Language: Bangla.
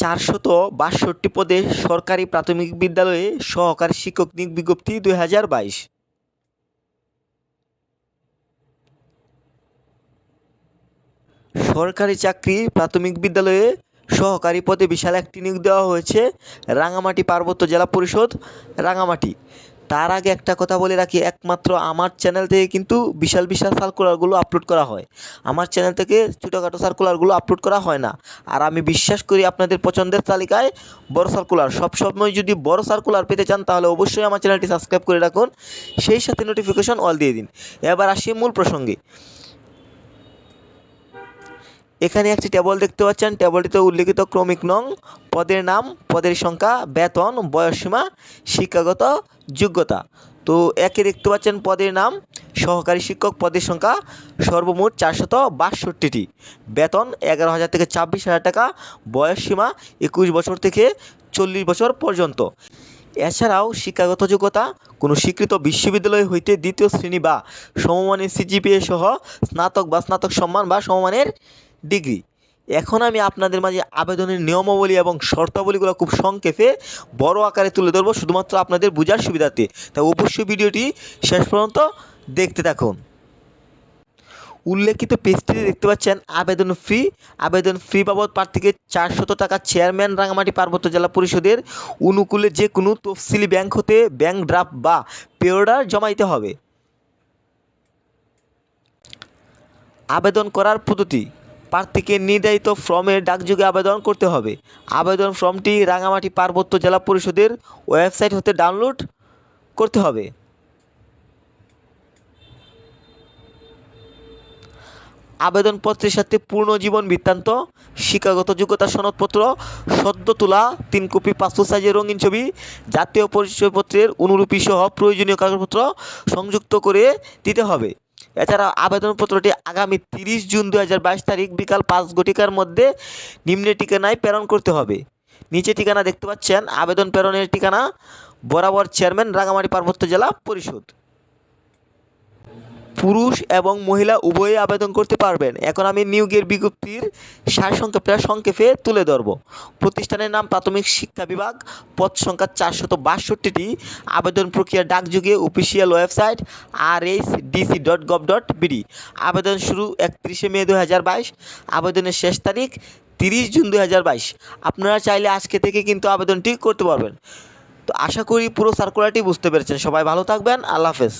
চারশত বাষট্টি পদে সরকারি প্রাথমিক বিদ্যালয়ে সহকারী শিক্ষক নিয়োগ বিজ্ঞপ্তি দুই হাজার বাইশ। সরকারি চাকরি প্রাথমিক বিদ্যালয়ে সহকারী পদে বিশাল একটি নিয়োগ দেওয়া হয়েছে রাঙামাটি পার্বত্য জেলা পরিষদ রাঙামাটি। তার আগে একটা কথা বলে রাখি, একমাত্র আমার চ্যানেল থেকে কিন্তু বিশাল বিশাল সার্কুলারগুলো আপলোড করা হয়। আমার চ্যানেল থেকে ছোটোখাটো সার্কুলারগুলো আপলোড করা হয় না। আর আমি বিশ্বাস করি আপনাদের পছন্দের তালিকায় বড় সার্কুলার সবসময় যদি বড় সার্কুলার পেতে চান, তাহলে অবশ্যই আমার চ্যানেলটি সাবস্ক্রাইব করে রাখুন। সেই সাথে নোটিফিকেশন অল দিয়ে দিন। এবার আসি মূল প্রসঙ্গে। এখানে একটি টেবল দেখতে পাচ্ছেন। টেবলটিতে উল্লেখিত ক্রমিক নং, পদের নাম, পদের সংখ্যা, বেতন বয়সসীমা শিক্ষাগত যোগ্যতা। তো একে দেখতে পাচ্ছেন পদের নাম, সহকারী শিক্ষক পদের সংখ্যা সর্বমোট চারশত বাষট্টিটি। বেতন এগারো হাজার থেকে ছাব্বিশ হাজার টাকা বয়সসীমা একুশ বছর থেকে চল্লিশ বছর পর্যন্ত। এছাড়াও শিক্ষাগত যোগ্যতা, কোনো স্বীকৃত বিশ্ববিদ্যালয় হইতে দ্বিতীয় শ্রেণি বা সমমানের সিজিপিএ সহ স্নাতক বা স্নাতক সম্মান বা সমমানের ডিগ্রি। এখন আমি আপনাদের মাঝে আবেদনের নিয়মাবলী এবং শর্তাবলীগুলো খুব সংক্ষেপে বড় আকারে তুলে ধরবো, শুধুমাত্র আপনাদের বোঝার সুবিধাতে তাই অবশ্যই ভিডিওটি শেষ পর্যন্ত দেখতে থাকুন। উল্লেখিত পেজটিতে দেখতে পাচ্ছেন, আবেদন ফি। আবেদন ফি বাবদ প্রার্থীকে চারশত টাকা চেয়ারম্যান, রাঙামাটি পার্বত্য জেলা পরিষদের অনুকূলে যে কোনো তফসিলি ব্যাংক হতে ব্যাংক ড্রাফট বা পে অর্ডার জমা দিতে হবে। আবেদন করার পদ্ধতি। প্রার্থীকে নির্ধারিত ফর্মে ডাকযোগে আবেদন করতে হবে। আবেদন ফর্মটি রাঙামাটি পার্বত্য জেলা পরিষদের ওয়েবসাইট হতে ডাউনলোড করতে হবে। আবেদনপত্রের সাথে পূর্ণ জীবন বৃত্তান্ত, শিক্ষাগত যোগ্যতা সনদপত্র, সদ্য তোলা, তিন কপি পাসপোর্ট সাইজের রঙিন ছবি, জাতীয় পরিচয়পত্রের অনুরূপী সহ প্রয়োজনীয় কাগজপত্র সংযুক্ত করে দিতে হবে। এছাড়া আবেদনপত্রটি আগামী তিরিশ জুন দু হাজার বাইশ তারিখ বিকাল পাঁচ ঘটিকার মধ্যে নিম্নে ঠিকানায় প্রেরণ করতে হবে। নিচে ঠিকানা দেখতে পাচ্ছেন। আবেদন প্রেরণের ঠিকানা বরাবর চেয়ারম্যান রাঙামাটি পার্বত্য জেলা পরিষদ। পুরুষ এবং মহিলা উভয়ই আবেদন করতে পারবেন। এখন আমি নিয়োগের বিজ্ঞপ্তির সারসংক্ষেপটা সংক্ষেপে তুলে ধরব। প্রতিষ্ঠানের নাম প্রাথমিক শিক্ষা বিভাগ, পদ সংখ্যা চারশত বাষট্টিটি, আবেদন প্রক্রিয়া ডাকযোগে official website R H D C dot gov dot. BD শুরু একত্রিশে মে দু হাজার বাইশ, আবেদনের শেষ তারিখ তিরিশ জুন দু হাজার বাইশ। আপনারা চাইলে আজকে থেকে কিন্তু আবেদনটি করতে পারবেন। তো আশা করি পুরো সার্কুলারটি বুঝতে পেরেছেন। সবাই ভালো থাকবেন। আল্লাহ হাফেজ।